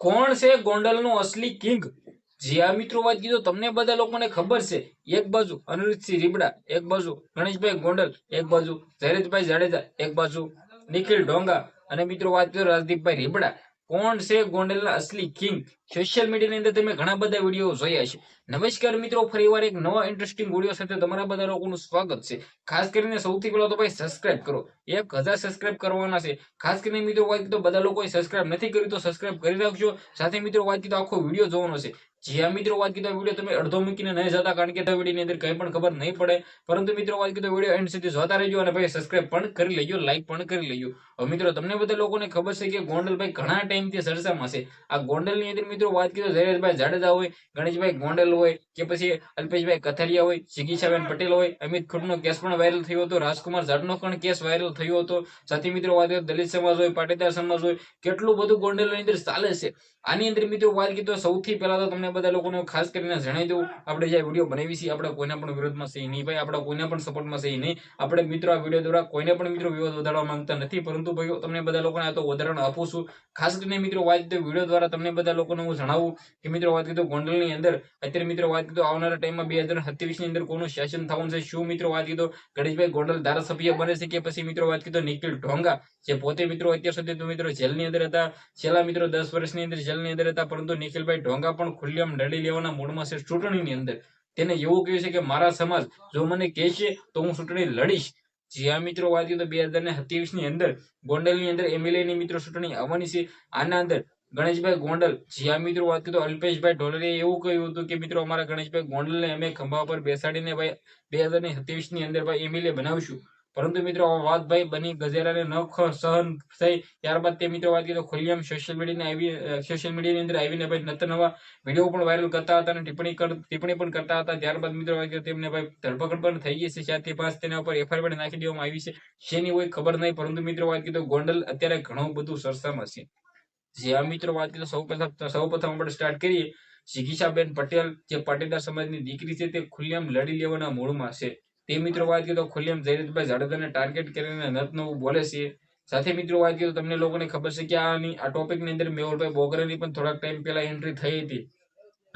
કોણ છે ગોંડલનો અસલી કિંગ? જી મિત્રો વાત કીધું, તમને બધા લોકોને ખબર છે. એક બાજુ અનિરુદ્ધસિંહ રીબડા, એક બાજુ ગણેશભાઈ ગોંડલ, એક બાજુ જયરેશભાઈ જાડેજા, એક બાજુ નિખિલ ઢોંગા. અને મિત્રો વાત કીધું રાજદીપભાઈ રીબડા. કોણ છે ગોંડલના અસલી કિંગ? સોશિયલ મીડિયાની અંદર તમે ઘણા બધા વીડિયો જોયા છે નમસ્કાર મિત્રો ફરીવાર એક નવા ઇન્ટરેસ્ટિંગ વીડિયો સાથે તમારા બધા લોકોનું સ્વાગત છે. ખાસ કરીને સૌથી પહેલા તો ભાઈ સબસ્ક્રાઇબ કરો. એક હજાર સબસ્ક્રાઇબ કરવાના છે. ખાસ કરીને મિત્રો, વાત તો બધા લોકોએ સબસ્ક્રાઇબ નથી કર્યું તો સબસ્ક્રાઇબ કરી રાખજો. સાથે મિત્રો, વાત તો આખો વીડિયો જોવાનો છે. જ્યાં મિત્રો, વાત કીધો વીડિયો તમે અડધો મૂકીને નહીં જતા કારણ કે વિડીયોની અંદર કંઈ પણ ખબર નહીં પડે. પરંતુ મિત્રો, વાત કીધો વીડિયો એન્ડ સુધી જોતા રહેજો અને ભાઈ સબસ્ક્રાઇબ પણ કરી લેજો લાઇક પણ કરી લેજો. હવે મિત્રો, તમને બધા લોકોને ખબર છે કે ગોંડલ ભાઈ ઘણા ટાઈમથી ચર્ચામાં છે. આ ગોંડલની અંદર મિત્રો વાત કીધું જયરેશભાઈ જાડેજા હોય, ગણેશભાઈ ગોંડલ હોય, કે પછી અલ્પેશભાઈ કથરિયા હોય જિગીશાબેન પટેલ હોય, અમિત ખુટનો કેસ પણ વાયરલ થયો હતો, રાજકુમાર જાડનો પણ કેસ વાયરલ થયો હતો. સાથી મિત્રો વાત કરીએ દલિત સમાજ હોય, પાટીદાર સમાજ હોય, કેટલું બધું ગોંડલની અંદર ચાલે છે. આની અંદર મિત્રો વાત કરીએ તો સૌથી પહેલા તો તમને બધા લોકોને ખાસ કરીને જણાવી દઉં, આપણે જે વીડિયો બનાવી છે આપણે કોઈના પણ વિરોધમાં છે નહીં ભાઈ, આપણે કોઈના પણ સપોર્ટમાં છે નહીં. આપણે મિત્રો આ વીડિયો દ્વારા કોઈને પણ મિત્રો વિરોધ વધારવા માંગતા નથી, પરંતુ ભાઈઓ, તમને બધા લોકોને આ તો વધારણ આપું છું. ખાસ કરીને મિત્રો વાત વીડિયો દ્વારા તમને બધા લોકોને હું જણાવું કે મિત્રો, વાત કીધું ગોંડલની અંદર, અત્યારે મિત્રો, વાત કીધું આવનારા ટાઈમમાં બે હજાર સત્યાવીસની અંદર કોનું શાસન થવાનું છે, શું મિત્રો, વાત કીધું ગણેશભાઈ ગોંડલ ધારાસભ્ય બને છે કે પછી મિત્રો, વાત કીધું નિખિલ ઢોંગા, જે પોતે મિત્રો અત્યાર સુધી તો મિત્રો જેલની અંદર હતા, છેલ્લા મિત્રો દસ વર્ષની અંદર જેલની અંદર હતા, પરંતુ નિખિલભાઈ ઢોંગા પણ ખુલ્લેઆમ લડી લેવાના મૂળમાં છે ચૂંટણીની અંદર. તેને એવું કહ્યું છે કે મારા સમાજ જો મને કહેશે તો હું ચૂંટણી લડીશ. જ્યાં મિત્રો, વાત કીધું બે હજાર ને સત્યાવીસની અંદર ગોંડલની અંદર એમએલએ ની મિત્રો ચૂંટણી આવવાની છે. આના અંદર ગણેશભાઈ ગોંડલ. જ્યાં મિત્રો, વાત કીધું અલ્પેશભાઈ ઢોલરીએ એવું કહ્યું હતું કે, મિત્રો, અમારા ગણેશભાઈ ગોંડલને અમે ખંભા પર બેસાડીને ભાઈ બે હજાર ને અંદર ભાઈ એમએલએ બનાવશું. પરંતુ, મિત્રો, આ વાત ભાઈ બની ગજેરાને ન સહન થઈ. ત્યારબાદ તે, મિત્રો, વાત કરીએ તો ખુલ્લીઆમ સોશિયલ મીડિયાને આવી સોશિયલ મીડિયાની અંદર આવીને ભાઈ નત નવા વીડિયો પણ વાયરલ કરતા હતા અને ટિપ્પણી ટિપ્પણી પણ કરતા હતા. ત્યારબાદ, મિત્રો, વાત કીધું તેમને ભાઈ ધરપકડ પણ થઈ ગઈ છે. ચારથી પાંચ તેના ઉપર એફઆઈઆર પણ નાખી દેવામાં આવી છે. જેની કોઈ ખબર નહીં. પરંતુ, મિત્રો, વાત કીધું ગોંડલ અત્યારે ઘણું બધું સરસામાં છે. જે આ મિત્રો વાત કરીએ, સૌ પ્રથમ સૌ પ્રથમ આપણે સ્ટાર્ટ કરીએ. જિગીશાબેન પટેલ, જે પાટીદાર સમાજની દીકરી છે, તે ખુલ્લેમ લડી લેવાના મૂળમાં છે. તે મિત્રો વાત કરીએ તો ખુલ્લેમ જયરતભાઈ જાડેજાને ટાર્ગેટ કરીને નત નવું બોલે છે. સાથે મિત્રો વાત કીધું તમને લોકોને ખબર છે કે આની, આ ટોપિકની અંદર મેહુલભાઈ બોગરાની પણ થોડાક ટાઈમ પહેલા એન્ટ્રી થઈ હતી.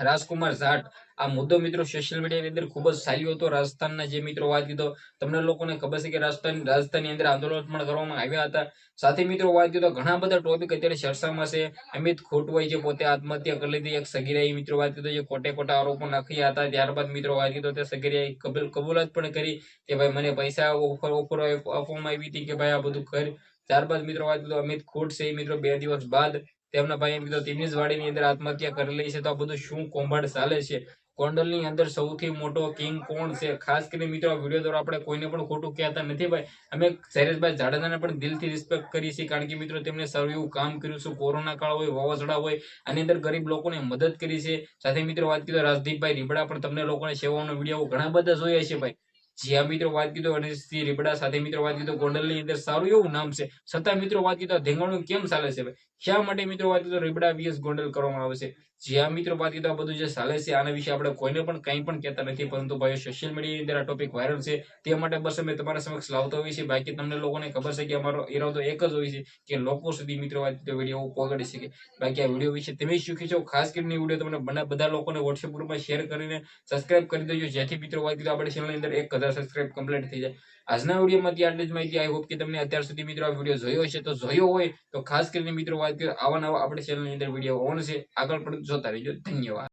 રાજકુમાર જાટ. આ મુદ્દો મિત્રો સોશિયલ મીડિયાની અંદર ખૂબ જ ચાલ્યો હતો. રાજસ્થાનના જે મિત્રો વાત કીધો, તમને લોકોને ખબર છે કે રાજસ્થાન, રાજસ્થાનની અંદર આંદોલન પણ કરવામાં આવ્યા હતા. સાથે મિત્રો વાત કીધો, ઘણા બધા ટોપિક અત્યારે ચર્ચામાં છે. અમિત ખોટવાઈ જે પોતે આત્મહત્યા કરી લીધી. એક સગીરાઈ મિત્રો વાત કીધો, જે ખોટે ખોટા આરોપો નાખ્યા હતા. ત્યારબાદ મિત્રો વાત કીધો, તે સગીરાઈ કબૂલ, કબૂલાત પણ કરી કે ભાઈ મને પૈસા ઓફર ઓફર આપવામાં આવી હતી કે ભાઈ આ બધું કર. ત્યારબાદ મિત્રો વાત કીધો, અમિત ખોટ છે મિત્રો બે દિવસ બાદ તેમના ભાઈ મિત્રો તેમની જ અંદર આત્મહત્યા કરી લે છે, તો આ બધું શું કોંભાડ ચાલે છે? ગોંડલની અંદર સૌથી મોટો કિંગ કોણ છે? ખાસ કરીને મિત્રો વીડિયો દ્વારા આપણે કોઈને પણ ખોટું કહેતા નથી ભાઈ. અમે શૈલેષભાઈ જાડેજાને પણ દિલથી રિસ્પેક્ટ કરી છે કારણ કે મિત્રો, તેમણે સારું એવું કામ કર્યું છે. કોરોના કાળ હોય, વાવાઝોડા હોય, આની અંદર ગરીબ લોકોને મદદ કરી છે. સાથે મિત્રો, વાત કીધું રાજદીપભાઈ રીબડા પણ તમને લોકોને સેવાનો વીડિયો ઘણા બધા જોયા છે ભાઈ. જ્યાં મિત્રો વાત કીધો અને શ્રી રીબડા સાથે મિત્રો વાત કીધું, ગોંડલની અંદર સારું એવું નામ છે. છતાં મિત્રો વાત કીધો ધેંગાણું કેમ ચાલે છે શા માટે મિત્રો વાત કીધો? રીબડા વીએસ ગોંડલ કરવામાં આવે છે. જ્યાં મિત્રો વાત કીધું આ બધું જે ચાલે છે, આના વિશે આપણે કોઈને પણ કંઈ પણ કહેતા નથી, પરંતુ ભાઈ સોશિયલ મીડિયાની અંદર આ ટોપિક વાયરલ છે, તે માટે બસ અમે તમારા સમક્ષ લાવતા હોઈએ છીએ. બાકી તમને લોકોને ખબર છે કે અમારો ઇરાદો એક જ હોય છે કે લોકો સુધી મિત્રો વાત કીધું વીડિયો પહોંચાડી શકે. બાકી આ વીડિયો વિશે તમે શીખી છો ખાસ કરીને વીડિયો તમને બધા લોકોને વોટ્સએપ ગ્રુપમાં શેર કરીને સબસ્ક્રાઇબ કરી દેજો, જેથી મિત્રો વાત કીધું આપણે ચેનલની અંદર એક હજાર સબસ્ક્રાઇબ કમ્પ્લીટ થઈ જાય. આજના વિડીયોમાંથી આટલી જ માહિતી આઈ હોપ કે તમને અત્યાર સુધી મિત્રો આ વીડિયો જોયો હશે. તો જોયો હોય તો ખાસ કરીને મિત્રો વાત કરીએ આવા નવા આપણે ચેનલની અંદર વીડિયો ઓન છે. આગળ પણ જોતા રહેજો ધન્યવાદ